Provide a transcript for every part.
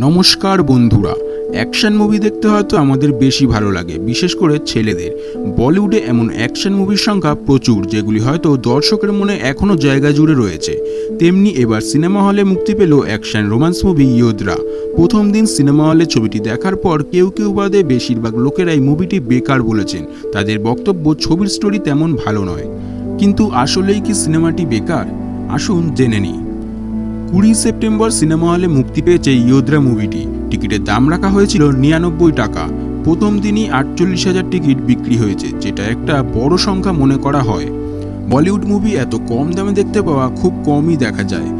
নমস্কার বন্ধুরা। Action movie দেখতে হয়তো আমাদের বেশি ভালো লাগে, বিশেষ করে ছেলেদের। বলিউডে এমন অ্যাকশন মুভির সংখ্যা প্রচুর, যেগুলি হয়তো দর্শকের মনে এখনও জায়গা জুড়ে রয়েছে। তেমনি এবার সিনেমা হলে মুক্তি পেল অ্যাকশন রোমান্স মুভি ইয়োদ্রা। প্রথম দিন সিনেমা হলে ছবিটি দেখার পর কেউ কেউ বাদে বেশিরভাগ লোকেরাই মুভিটি বেকার বলেছেন। তাদের বক্তব্য, ছবির স্টোরি তেমন ভালো নয়। কিন্তু আসলেই কি সিনেমাটি বেকার? আসুন জেনে নিই। কুড়ি সেপ্টেম্বর সিনেমা হলে মুক্তি পেয়েছে ইয়োদ্রা মুভিটি। টিকিটের দাম রাখা হয়েছিল নিরানব্বই টাকা। প্রথম দিনই আটচল্লিশ হাজার টিকিট বিক্রি হয়েছে, যেটা একটা বড় সংখ্যা মনে করা হয়। বলিউড মুভি এত কম দামে দেখতে পাওয়া খুব কমই দেখা যায়।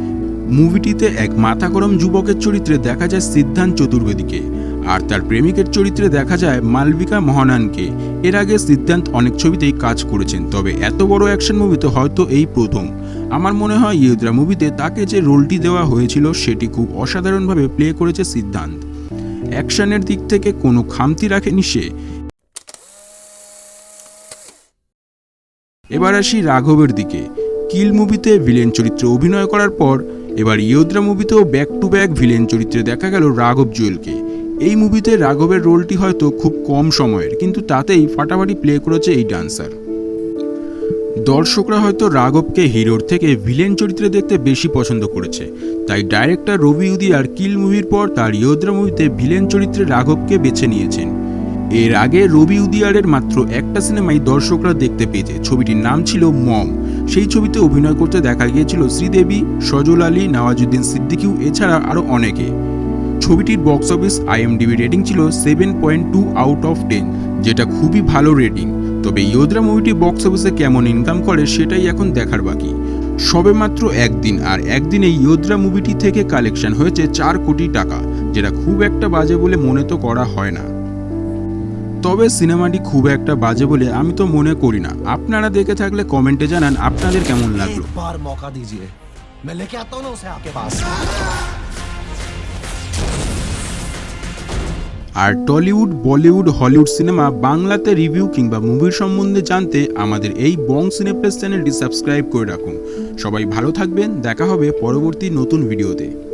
মুভিটিতে এক মাথা গরম যুবকের চরিত্রে দেখা যায় সিদ্ধান্ত চতুর্বেদীকে, আর তার প্রেমিকের চরিত্রে দেখা যায় মালবিকা মহানানকে। এর আগে সিদ্ধান্ত অনেক ছবিতেই কাজ করেছেন, তবে এত বড় অ্যাকশন মুভিতে হয়তো এই প্রথম। আমার মনে হয় ইউদ্রা মুভিতে তাকে যে রোলটি দেওয়া হয়েছিল সেটি খুব অসাধারণভাবে প্লে করেছে সিদ্ধান্ত। অ্যাকশনের দিক থেকে কোনো খামতি রাখেনি সে। এবার আসি রাঘবের দিকে। কিল মুভিতে ভিলেন চরিত্রে অভিনয় করার পর, এবার ইয়োদ্রা মুভিতেও ব্যাক টু ব্যাক ভিলেন চরিত্রে দেখা গেল রাঘব জুয়েলকে। এই মুভিতে রাঘবের রোলটি হয়তো খুব কম সময়ের, কিন্তু তাতেই ফাটাফাটি প্লে করেছে এই ডান্সার। দর্শকরা হয়তো রাঘবকে হিরোর থেকে ভিলেন চরিত্রে দেখতে বেশি পছন্দ করেছে। তাই ডাইরেক্টর রবি উদিয়ার কিল মুভির পর তার ইয়োদ্রা মুভিতে ভিলেন চরিত্রে রাঘবকে বেছে নিয়েছেন। এর আগে রবি উদিয়ারের মাত্র একটা সিনেমাই দর্শকরা দেখতে পেয়েছে। ছবিটির নাম ছিল মম। সেই ছবিতে অভিনয় করতে দেখা গিয়েছিল শ্রীদেবী, সজল আলী, নওয়াজুদ্দিন সিদ্দিকিউ এছাড়া আরও অনেকে। ছবিটির বক্স অফিস আইএমডিবি রেটিং ছিল seven point two out of ten যেটা খুবই ভালো রেটিং তবে ইয়োদ্রা মুভিটি বক্স অফিসে কেমন ইনকাম করে সেটাই এখন দেখার বাকি। সবে মাত্র একদিন, আর একদিনে ইয়োদ্রা মুভিটি থেকে কালেকশন হয়েছে চার কোটি টাকা, যেটা খুব একটা বাজে বলে মনে তো করা হয় না। তবে সিনেমাটি খুব একটা বাজে বলে আমি তো মনে করি না। আপনারা দেখে থাকলে কমেন্টে জানান আপনাদের কেমন লাগল। আর টলিউড, বলিউড, হলিউড সিনেমা, বাংলাতে রিভিউ কিংবা মুভির সম্বন্ধে জানতে আমাদের এই বং সিনেপ্লেস চ্যানেলটি সাবস্ক্রাইব করে রাখুন। সবাই ভালো থাকবেন, দেখা হবে পরবর্তী নতুন ভিডিওতে।